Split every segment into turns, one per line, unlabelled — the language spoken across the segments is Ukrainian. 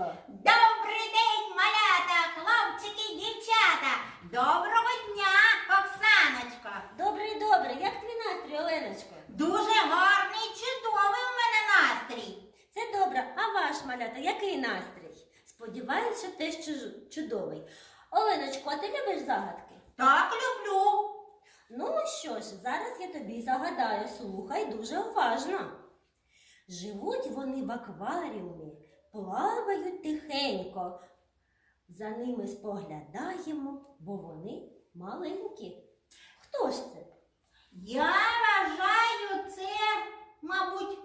Сонечко. Добрий день, малята, хлопчики, дівчата. Доброго дня, Оксаночко.
Добрий, добрий. Як твій настрій, Оленочко?
Дуже гарний, чудовий у мене настрій.
Це добре. А ваш малята, який настрій? Сподіваюсь, що теж чудовий. Оленочко, а ти любиш загадки?
Так, люблю.
Ну що ж, зараз я тобі загадаю, слухай дуже уважно. Живуть вони в акваріумі, плавають тихенько. За ними споглядаємо, бо вони маленькі. Хто ж це?
Я вважаю це, мабуть,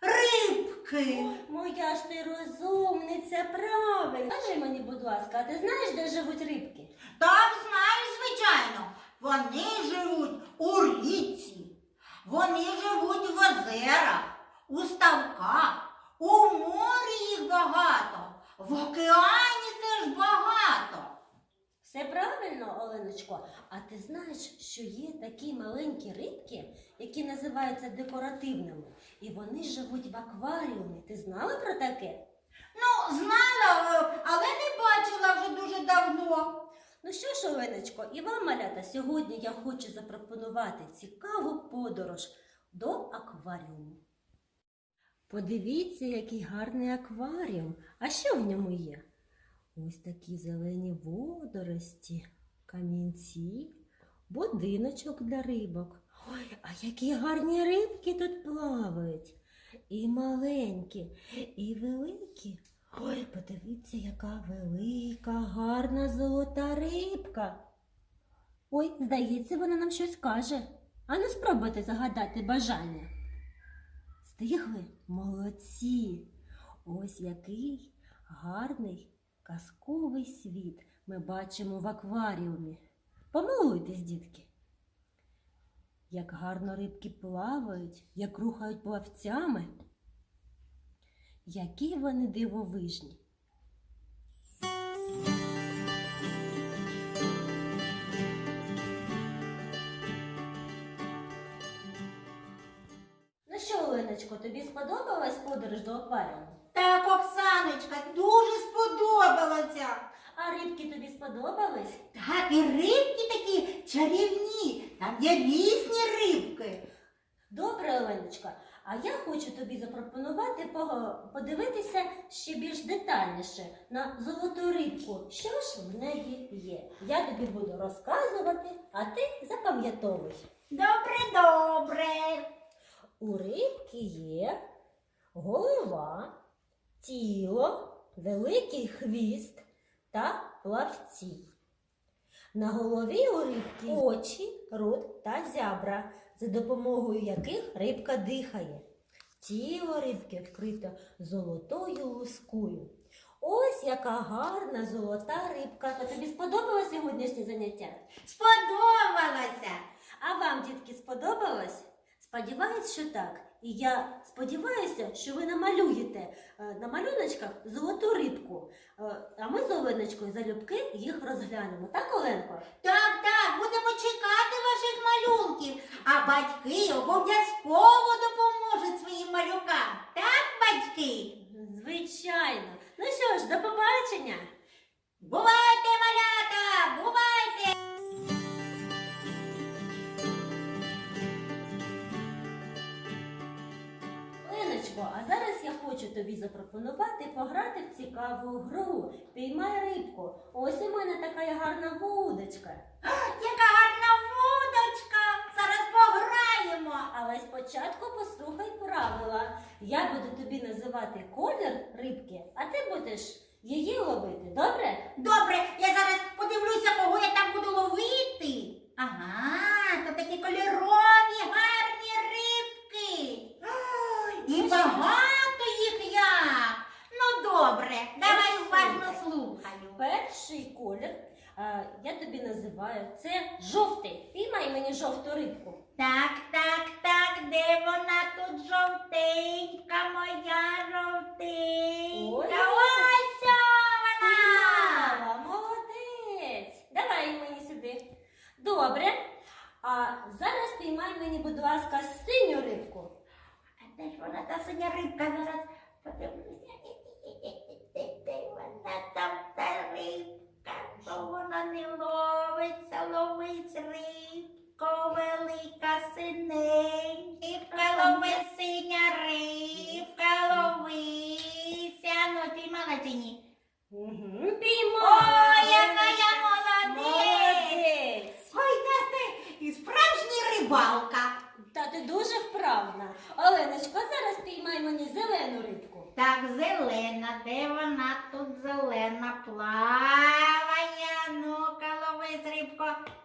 рибки.
Моя ж ти розумниця, правильно. Скажи мені, будь ласка, а ти знаєш, де живуть рибки?
Так, знаю, звичайно. Вони живуть у річці. Вони живуть в озерах, у ставках, у морі багато, в океані теж багато.
Все правильно, Оленочко. А ти знаєш, що є такі маленькі рибки, які називаються декоративними, і вони живуть в акваріумі. Ти знала про таке?
Ну, знала, е, але не бачила вже дуже давно.
Ну що ж, Оленочко, і вам, малята, сьогодні я хочу запропонувати цікаву подорож до акваріуму. Подивіться, який гарний акваріум. А що в ньому є? Ось такі зелені водорості, камінці, будиночок для рибок. Ой, а які гарні рибки тут плавають. І маленькі, і великі. Ой, подивіться, яка велика, гарна золота рибка. Ой, здається, вона нам щось каже. Ану спробуйте загадати бажання. Стигли? Молодці. Ось який гарний казковий світ ми бачимо в акваріумі. Помилуйтесь, дітки. Як гарно рибки плавають, як рухають плавцями. Які вони дивовижні. Що, Оленочко, тобі сподобалась подорож до акваріуму?
Так, Оксаночка, дуже сподобалося.
А рибки тобі сподобались?
Так, і рибки такі чарівні. Там є різні рибки.
Добре, Оленочка. А я хочу тобі запропонувати пого- подивитися ще більш детальніше на золоту рибку. Що ж в неї є? Я тобі буду розказувати, а ти запам'ятовуй.
Добре, добре.
У рибки є голова, тіло, великий хвіст та плавці. На голові у рибки очі, рот та зябра, за допомогою яких рибка дихає. Тіло рибки вкрите золотою лускою. Ось яка гарна золота рибка. А тобі сподобалось сьогоднішнє заняття?
Сподобалося.
А вам, дітки, сподобалось? Сподіваюсь, що так. І я сподіваюся, що ви намалюєте е, на малюночках золоту рибку. Е, А ми з Оленочкою залюбки їх розглянемо. Так, Оленко?
Так, так, будемо чекати ваших малюнків. А батьки обов'язково допоможуть своїм малюкам. Так, батьки?
Звичайно. Ну що ж, до побачення.
Бувайте,
хочу тобі запропонувати пограти в цікаву гру. Піймай рибку. Ось у мене така гарна вудочка.
Яка гарна вудочка! Зараз пограємо.
Але спочатку послухай правила. Я буду тобі називати колір рибки, а ти будеш її ловити. Добре?
Добре, я зараз подивлюся, кого я там буду ловити. Ага, то такі кольорові, гарні рибки. І багато їх як. Ну добре, давай уважно слухаю.
Перший колір а, я тобі називаю це жовтий. Піймай мені жовту рибку.
Так, так, так, де вона тут жовтенька, моя жовтенька.
Ой.
Ось вона.
Піймала, молодець. Давай мені сюди. Добре. А зараз піймай мені, будь ласка, синю рибку.
А де ж вона та синя рибка зараз подивлюся. не ловиться, ловить рибко, велика синенька, лови синя рибка, ловися. Ну, піймала чи ні?
Угу. Піймала.
Яка я молодець. Ой, Настя, і справжня рибалка.
Та ти дуже вправна. Оленочко, зараз піймай мені зелену рибку.
Так, зелена, де вона тут зелена плаває?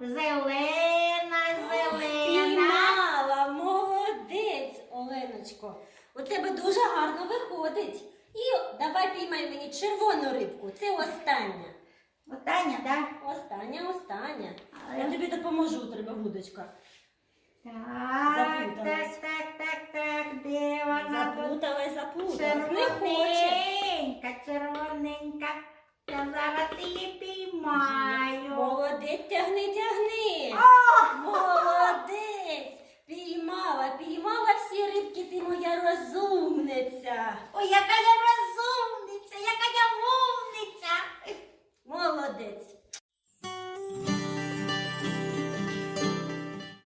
Зелена, зелена.
Піймала, молодець, Оленочко. У тебе дуже гарно виходить. І давай піймай мені червону рибку. Це остання.
Отаня, да?
Остання, остання. Я тобі допоможу, тебе вудочка.
Так,
Заплуталась.
так, так, так, так, де вона тут?
Заплуталась, заплуталась. Не хоче.
Червоненька, червоненька. Я зараз її піймаю.
Молодець, тягни, тягни. Молодець. Піймала, піймала всі рибки, ти моя розумниця.
Ой, яка я розумниця, яка я мовниця. Молодець.